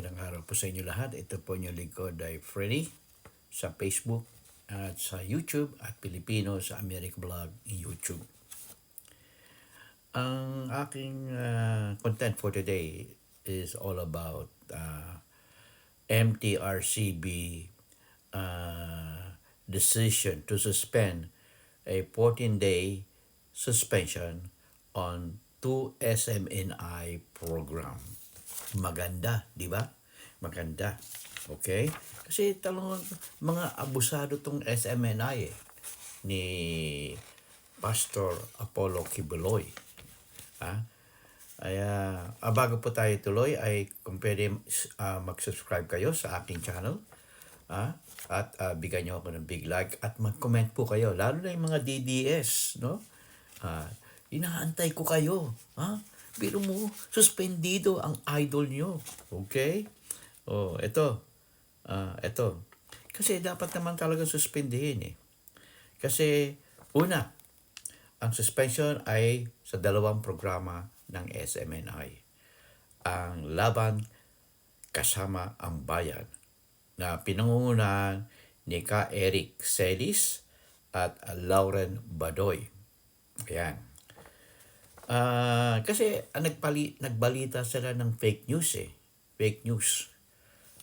Magandang araw po sa inyo lahat. Ito po yung lingkod ay Freddy sa Facebook at sa YouTube at Pilipino sa America Blog YouTube. Ang aking uh, content for today is all about uh, MTRCB uh, decision to suspend a 14-day suspension on two SMNI program. Maganda, di ba? Maganda. Okay? Kasi talagang mga abusado tong SMNI eh, ni Pastor Apollo Kibuloy. Ha? Ay, ah, ah, bago po tayo tuloy ay kung pwede ah, mag-subscribe kayo sa aking channel. Ah, at ah, bigyan niyo ako ng big like at mag-comment po kayo. Lalo na yung mga DDS, no? Ah, inaantay ko kayo. Ha? Pero mo, suspendido ang idol nyo. Okay? Oh, ito. Ah, ito. Kasi dapat naman talaga suspendihin eh. Kasi, una, ang suspension ay sa dalawang programa ng SMNI. Ang Laban Kasama ang Bayan na pinangungunahan ni Ka Eric Celis at Lauren Badoy. Ayan. Ah, kasi ah, nagpali, nagbalita sila ng fake news eh. Fake news.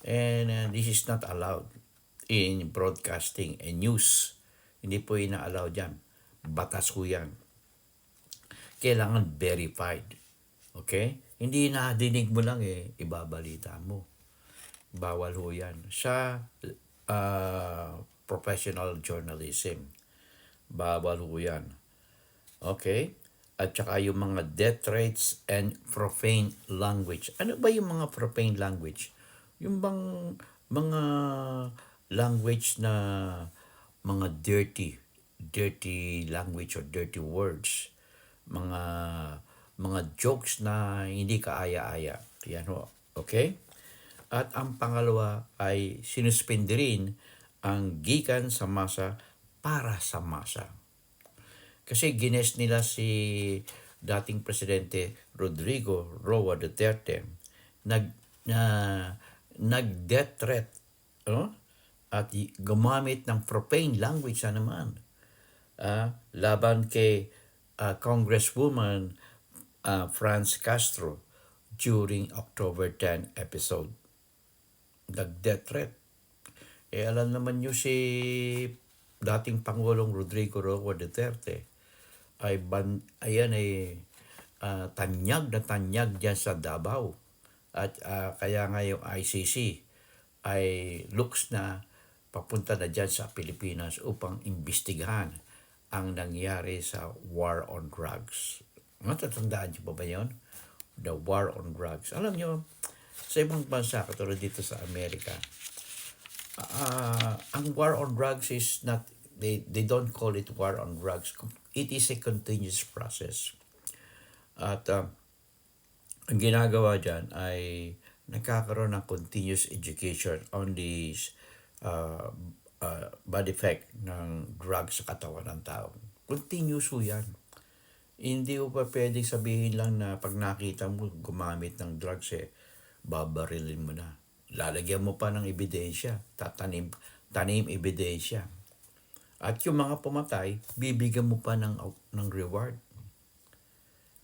And uh, this is not allowed in broadcasting and news. Hindi po ina-allow yan. Batas ko yan. Kailangan verified. Okay? Hindi na dinig mo lang eh, ibabalita mo. Bawal ho yan. Sa uh, professional journalism. Bawal ho yan. Okay? At saka yung mga death rates and profane language. Ano ba yung mga profane language? Yung bang mga language na mga dirty, dirty language or dirty words. Mga mga jokes na hindi kaaya-aya. Yan ho. Okay? At ang pangalawa ay sinuspindi rin ang gikan sa masa para sa masa. Kasi gines nila si dating presidente Rodrigo Roa Duterte nag na nag-death threat no? at y- gumamit ng profane language na naman ah, laban kay ah, Congresswoman ah, Franz Castro during October 10 episode. Nag-death threat. Eh alam naman nyo si dating Pangulong Rodrigo Roa Duterte ay ban, ayan ay uh, tanyag na tanyag diyan sa Davao. At uh, kaya nga yung ICC ay looks na papunta na dyan sa Pilipinas upang imbestigahan ang nangyari sa war on drugs. Matatandaan niyo pa ba yun? The war on drugs. Alam niyo, sa ibang bansa, katulad dito sa Amerika, uh, ang war on drugs is not they they don't call it war on drugs. It is a continuous process. At uh, ang ginagawa dyan ay nagkakaroon ng continuous education on this uh, uh, bad effect ng drugs sa katawan ng tao. Continuous po yan. Hindi ko pa pwedeng sabihin lang na pag nakita mo gumamit ng drugs eh, babarilin mo na. Lalagyan mo pa ng ebidensya, tatanim, tanim ebidensya at yung mga pumatay, bibigyan mo pa ng, ng reward.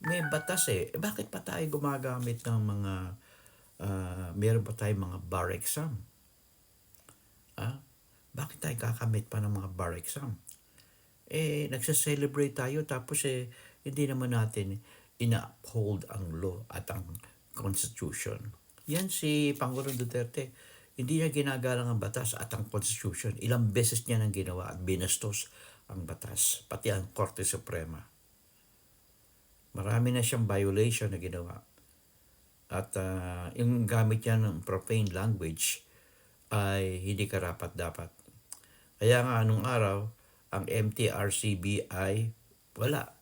May batas eh. eh bakit pa tayo gumagamit ng mga, uh, meron pa tayo mga bar exam? Ah? Bakit tayo kakamit pa ng mga bar exam? Eh, nagsa-celebrate tayo tapos eh, hindi naman natin ina-uphold ang law at ang constitution. Yan si Pangulong Duterte hindi niya ginagalang ang batas at ang Constitution. Ilang beses niya nang ginawa at binastos ang batas, pati ang Korte Suprema. Marami na siyang violation na ginawa. At uh, yung gamit niya ng profane language ay hindi karapat dapat. Kaya nga anong araw, ang MTRCB ay wala.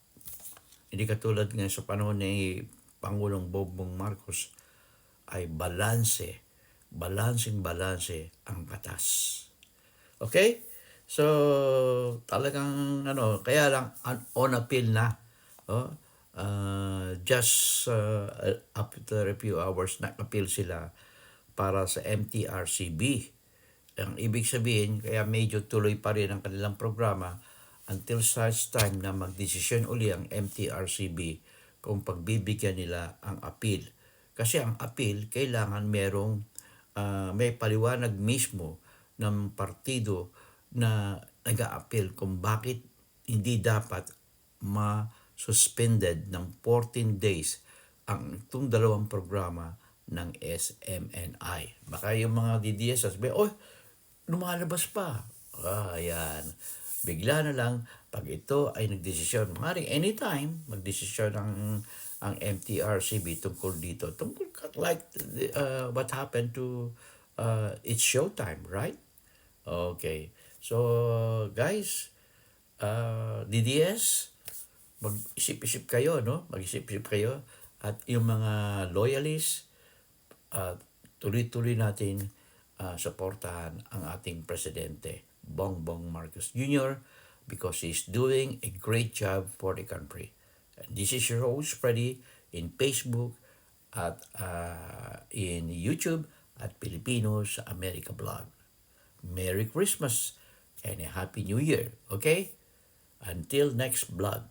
Hindi katulad nga sa panahon ni Pangulong Bongbong Marcos ay balanse balancing-balanse ang batas. Okay? So, talagang ano, kaya lang on appeal na. Oh, uh, just uh, after a few hours na appeal sila para sa MTRCB. Ang ibig sabihin, kaya medyo tuloy pa rin ang kanilang programa until such time na magdesisyon uli ang MTRCB kung pagbibigyan nila ang appeal. Kasi ang appeal, kailangan merong ah, may paliwanag mismo ng partido na nag-a-appeal kung bakit hindi dapat ma-suspended ng 14 days ang itong dalawang programa ng SMNI. Baka yung mga DDS sasabihin, oh, lumalabas pa. Ah, ayan. Bigla na lang, pag ito ay nagdesisyon, maaaring anytime, magdesisyon ang ang MTRCB tungkol dito. Tungkol like uh, what happened to uh, It's Showtime, right? Okay. So, guys, uh, DDS, mag-isip-isip kayo, no? Mag-isip-isip kayo. At yung mga loyalists, uh, tuloy-tuloy natin uh, suportahan ang ating presidente, Bongbong Marcos Jr. because he's doing a great job for the country. And this is your host, Freddy, in Facebook at uh, in YouTube at Filipinos sa America Blog. Merry Christmas and a Happy New Year, okay? Until next vlog.